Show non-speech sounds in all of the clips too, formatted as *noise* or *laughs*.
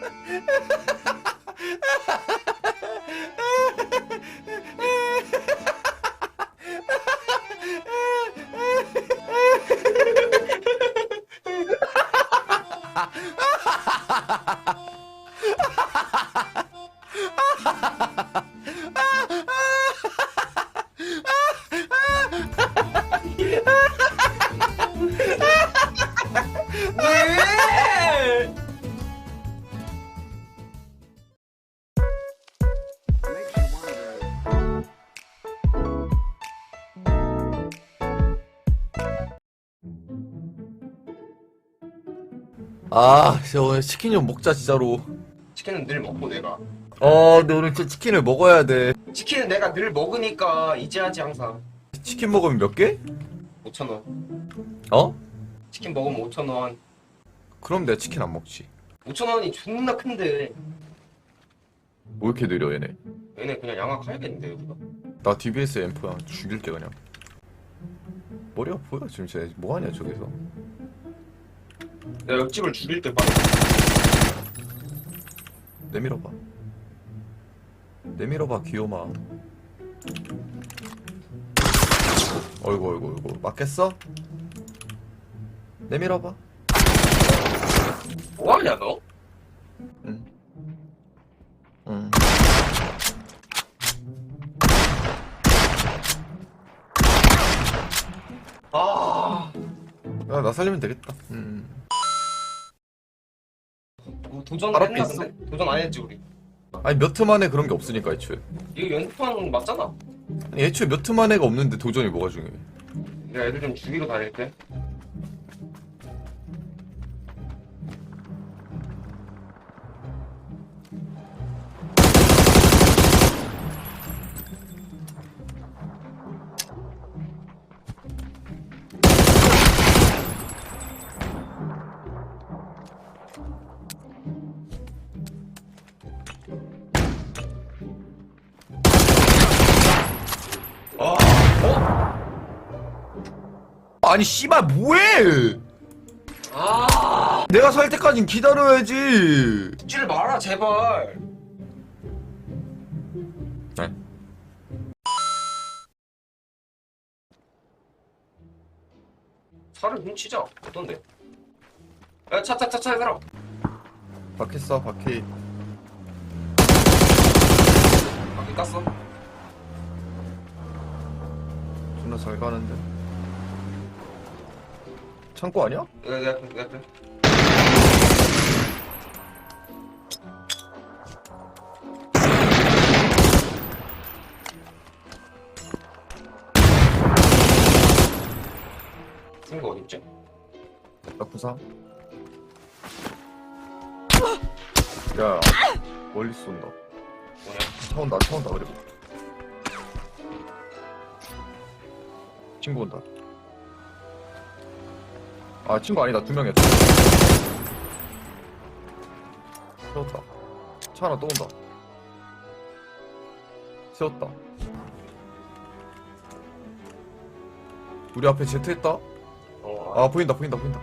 왜? *laughs* 아, 진짜 오늘 치킨 좀 먹자, 진짜로. 치킨은 늘 먹고 내가 어, 근데 오늘 진짜 치킨을 먹어야 돼. 치킨은 내가 늘 먹으니까 이제 하지 항상 치킨 먹으면 몇 개? 5천원 어? 치킨 먹으면 5천원 그럼 내가 치킨 안 먹지. 5천원이 존나 큰데 뭐 이렇게 느려, 얘네. 얘네 그냥 양악해야겠는데 여기가 나 DBS M4야. 죽일게, 그냥. 머리 아파요, 지금 쟤. 뭐하냐, 저기서. 내가 옆집을 죽일 때 빨리 내밀어봐. 내밀어봐, 귀요마. 어이구, 어이구, 어이구. 맞겠어? 내밀어봐. 뭐하냐 너? 응. 응. 아 야, 나 살리면 되겠다. 음. 뭐 도전 바로 했나? 근데? 도전 안 했지 우리 아니, 몇 트 만에 그런 게 없으니까, 애초에. 이거 연습하는 거 맞잖아 아니, 애초에 몇 트 만에가 없는데 도전이 뭐가 중요해. 내가 애들 좀 죽이러 다닐게 아니, 씨발, 뭐해! 아 내가 살 때까진 기다려야지! 죽지를 마라 제발 네. 차를 훔치자 어떤데? 야 차 차 차차 얘들아 바퀴 쏴, 바퀴. 바퀴 깠어 존나 잘 가는데. 창고 아니야? 내가 내가 내가 내가 친구 어딨지? 나 부상. 야, 멀리 쏜다. 뭐냐? 차 온다, 차 온다, 그리고. 친구 온다. 아, 친구 아니다. 두 명이야. 세웠다. 차 하나 또 온다. 세웠다. 우리 앞에 제트 했다? 어, 아, 보인다, 보인다, 보인다.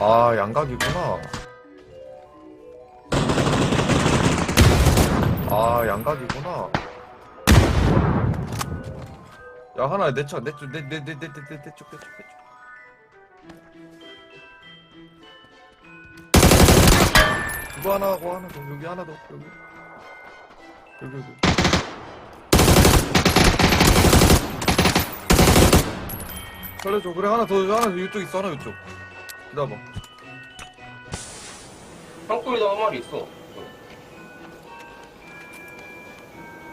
아, 양각이구나. 아, 양각이구나. 야, 하나 내 차, 내 쪽, 내, 내, 내, 내, 내, 내, 내 쪽, 내 쪽, 내 쪽. 이거 하나 하고 하나 더, 여기 하나 더, 여기. 여기, 여기. 살려줘, 그래, 하나 더, 하나 더, 이쪽 있어, 하나 이쪽. 기다려봐. 땅굴에도 한 마리 있어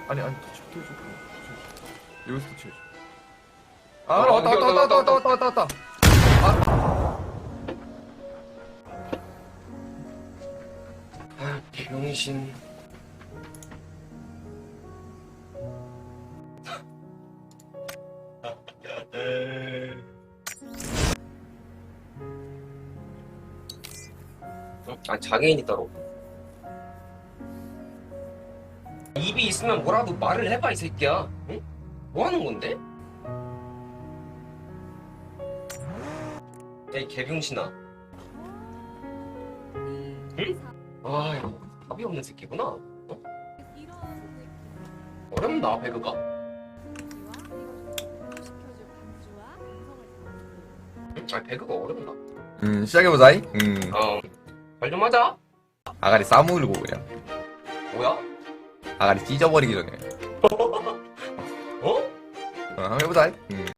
아니 아니 터치 터치 여기서 터치 아 왔다 왔다 왔다 왔다 왔다 왔다 왔다 아 병신 아 장애인이 따로 입이 있으면 뭐라도 말을 해봐 이 새끼야 응? 뭐 하는 건데? 야이 개병신아. 응? 아, 답이 없는 새끼구나. 어? 어렵나 배그가 아 배그가 어렵나 음 시작해보자. 음 어말좀 하자 아가리 싸물고 그냥 뭐야? 아가리 찢어버리기 전에 *laughs* 어? 어, 한번 해보자. 음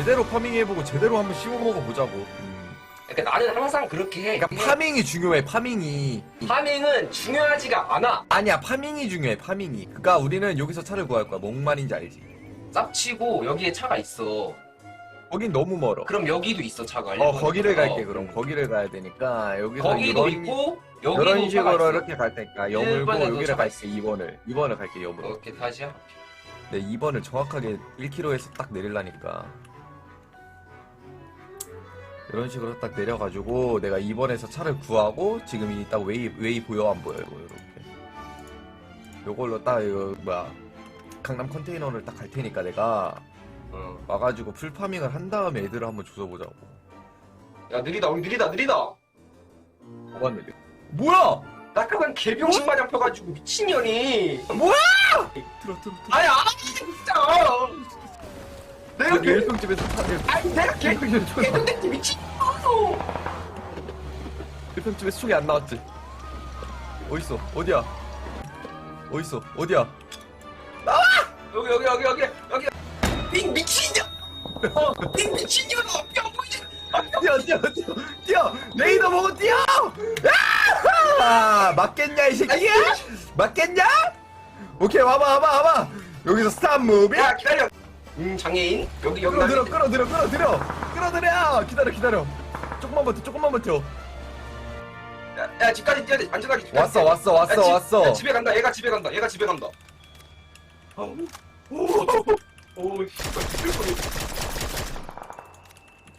제대로 파밍해보고 제대로 한번 씹어먹어 보자고. 음. 그러니까 나는 항상 그렇게 해. 그러니까 파밍이 중요해 파밍이. 파밍은 중요하지가 않아. 아니야 파밍이 중요해 파밍이. 그니까 우리는 여기서 차를 구할 거야. 뭔 말인지 알지? 쌉치고 여기에 차가 있어. 거긴 너무 멀어. 그럼 여기도 있어 차가. 어 일본에. 거기를 갈게 어. 그럼. 거기를 가야 되니까 여기서 거기도 이런, 있고 여기도 이런 차가 식으로 있어. 이렇게 갈 테니까 여물고 일본에도 여기를 차가 갈게 2번을. 2번을 갈게 여물어 오케이 다시야 내 2번을 정확하게 1km에서 딱 내리려니까 이런 식으로 딱 내려가지고 내가 2번에서 차를 구하고 지금 이 딱 웨이 웨이 보여 안 보여? 이거 이렇게. 요걸로 딱 이거 뭐야. 강남 컨테이너를 딱 갈 테니까 내가 어. 와가지고 풀 파밍을 한 다음에 애들을 한번 조져보자고. 야 느리다. 우리 느리다 느리다. 뭐가 느려. 뭐야! 따끔한 개병신 마냥 펴가지고 미친년이. 들어 들어 들어 아야 진짜 내가 여기 개 일평집에서 차 아니 내가 개 일평집에서 개돈됐지 미친년어 일평집에서 총이 안 나왔지? 어딨어? 어디야? 어딨어? 어디야? 여기 여기 여기 여기 여기. 빙 미친년. 어빙 미친년아 야 보이지 뛰어 뛰어 뛰어 뛰어. 레이더 보고 뛰어! 야! 맞겠냐 이 새끼야! 맞겠냐? 오케이 와봐 와봐 와봐. 여기서 스탑 무비 야 기다려 음 장애인? 여기 여기 끌어들여 나- 끌어들여 끌어들여. 끌어들여! 기다려 기다려. 조금만 버텨 조금만 버텨. 야, 야 집까지 뛰어야 돼. 안전하게 집까지 왔어 뛰어야 돼. 왔어 왔어 야, 집- 왔어. 야, 집에 간다. 얘가 집에 간다. 얘가 집에 간다. 어. 오오 씨발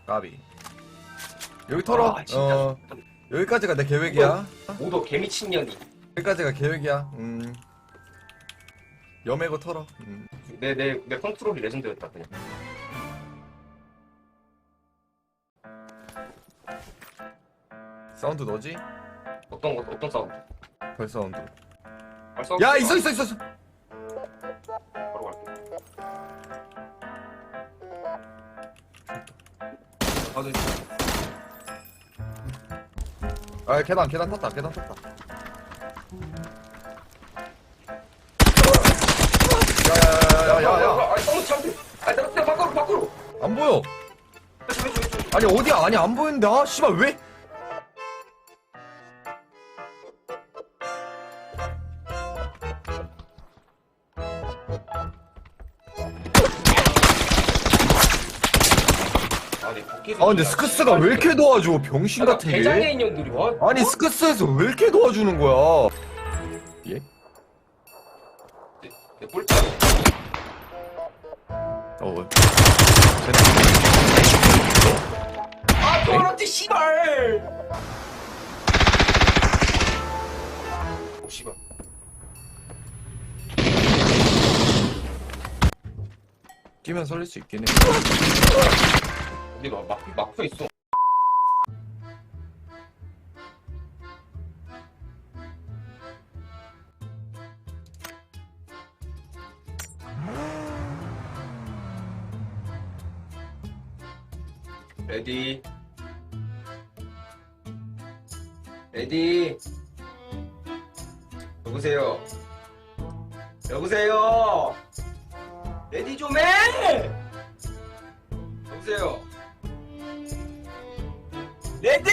까비. 여기 털어. 아, 진짜. 어. 여기까지가 내 계획이야. 오도 개미친년이. 여기까지가 계획이야. 음 여매고 털어. 음. 내 내 내 컨트롤이 레전드였다 그냥. 사운드 너지? 어떤 거 어떤 사운드? 별 사운드. 발 사운드 야 있어 있어 있어 있어. 바로 갈게. 다들 있어. 아 계단 계단 탔다 계단 탔다 안 보여. 아니 어디야? 아니 안 보이는데 아 씨발 왜? 아니 아 근데 스크스가 왜 이렇게 도와줘 병신 같은 게? 대장의 인형들이 와? 아니 스크스에서 왜 이렇게 도와주는 거야? 내 꼴찌 어 아 도로티 씨발! 오 씨발. 뛰면 설릴 수 있긴 해. 근데 막 막, 막혀 있어 레디 레디 여보세요? 여보세요? 레디 좀해! 여보세요? 레디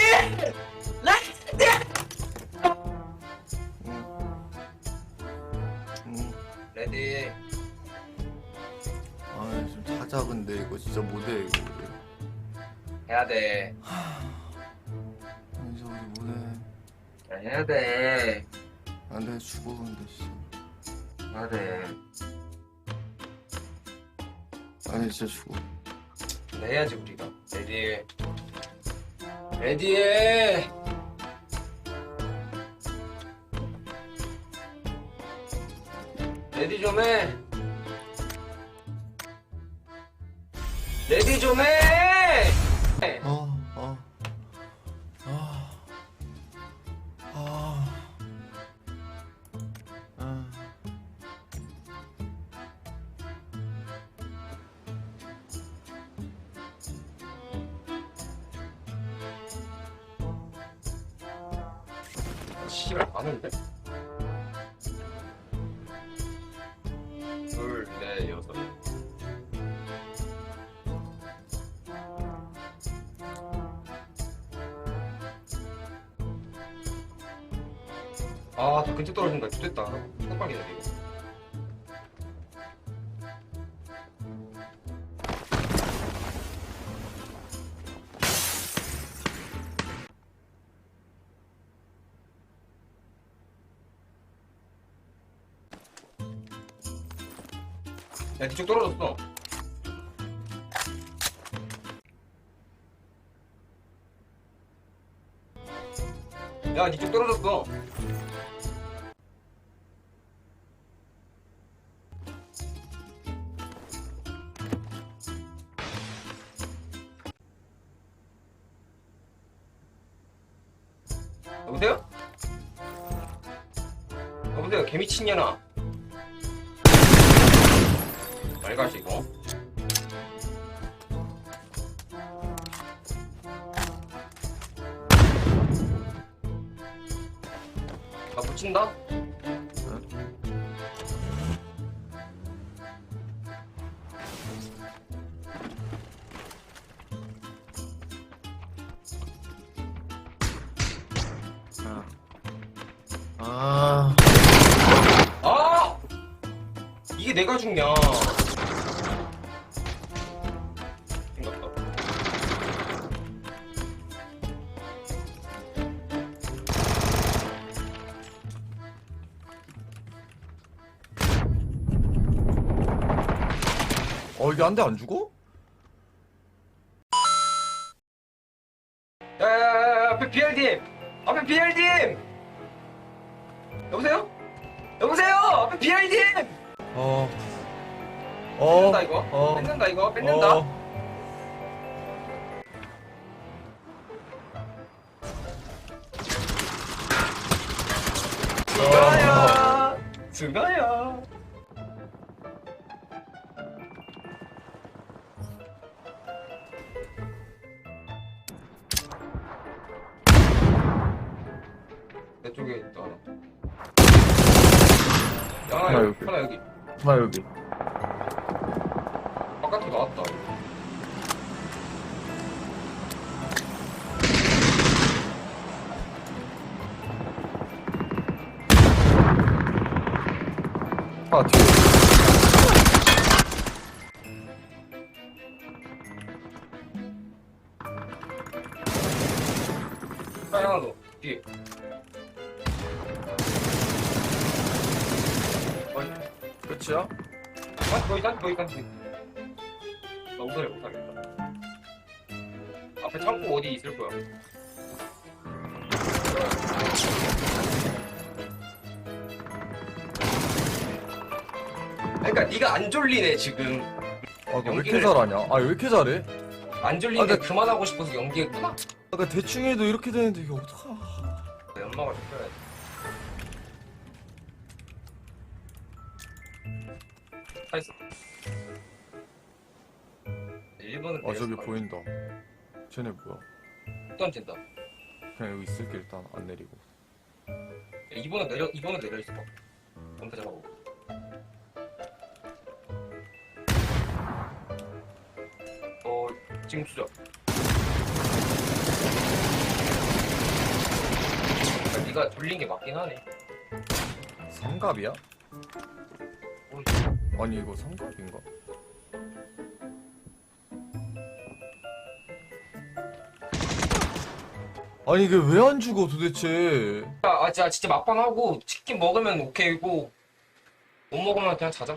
레디 레디 아좀 찾아 근데. 이거 진짜 못해 이거 해야 돼. 진짜 우리 못해? 해야 돼. 안 돼 죽어 근데 씨. 해야 돼. 아니 진짜 죽어. 근데 해야지 우리가. 레디 레디 레디 좀 해! 레디 좀 해 어, 아, 더 근처 떨어진다. 죽겠다. 깜빡이네, 이거. 야, 뒤쪽 떨어졌어. 야, 뒤쪽 떨어졌어. 여보세요? 여보세요, 개미친년아. 나 붙인다? 어 이게 한 대 안 죽어? 야야야야 앞에 BRDM! 앞에 BRDM! 여보세요? 여보세요! 앞에 BRDM! 어. 어. 뺏는다 이거 어. 뺏는다 이거 뺏는다 어. 스가야 스가야 여기. 하나 여기 하나 여기. 바깥으로 나왔다 하나 뒤에. 끝이야? 아, 거기까지, 거기까지. 나 우선을 못하겠다. 앞에 창고 어디 있을 거야. 그러니까 네가 안 졸리네 지금. 아, 너왜 이렇게 연기를- 잘하냐? 아, 왜 이렇게 잘해? 안 졸리니까 아, 나- 그만하고 싶어서 연기했구나. 아까 대충 해도 이렇게 되는데 이게 어떡하? 내 엄마가 시켜야지. 다 있어. 1번은 아, 저기 보인다. 쟤네 뭐야? 던진다. 그냥 여기 있을게 일단 안 내리고. 2번은 내려 2번은 내려 있어 봐. 검사 잡아보고. 어 지금 수저. 아, 네가 돌린 게 맞긴 하네. 삼갑이야? 아니 이거 삼갑인가? 아니 이게 왜 안 죽어 도대체? 아, 아 진짜, 진짜 막방하고 치킨 먹으면 오케이고 못 먹으면 그냥 자자.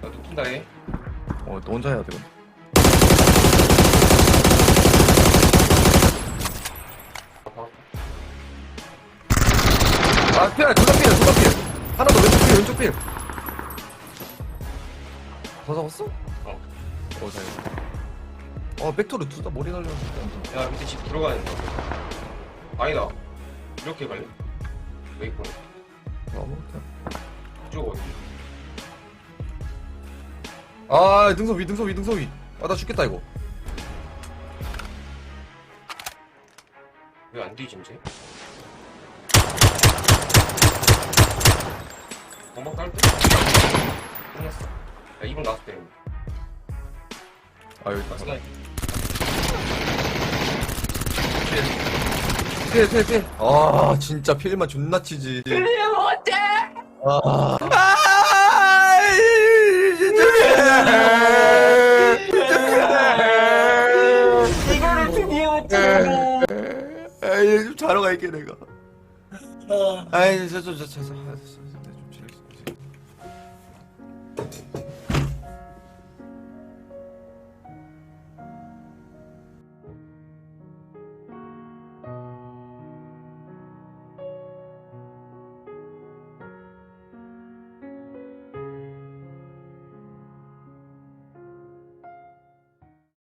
나 눕힌다 얘. 어, 너 혼자 해야 돼. 아, 아 피야 둘다 피야 둘다 피야 하나 더 왼쪽 필 왼쪽 필. 더 잡았어? 어. 어 다행이다. 어 백토르 둘다 머리 날렸는데. 야 밑에 집 들어가야 된다 아니다 이렇게 갈래? 웨이포인트 너무. 이쪽 어디? 아 등선 위 등선 위 등선 위. 아나 죽겠다 이거. 왜 안 뒤지 이제? 금방 깔 때? 끝났어 야 이분 나왔을 때 아 여기 있다. 피해 피해 피해. 아 진짜 필만 존나 치지. 필이 못해. 아. 아이 좀 자러 갈게 내가. 아이 저저저저저 좀 지냈어.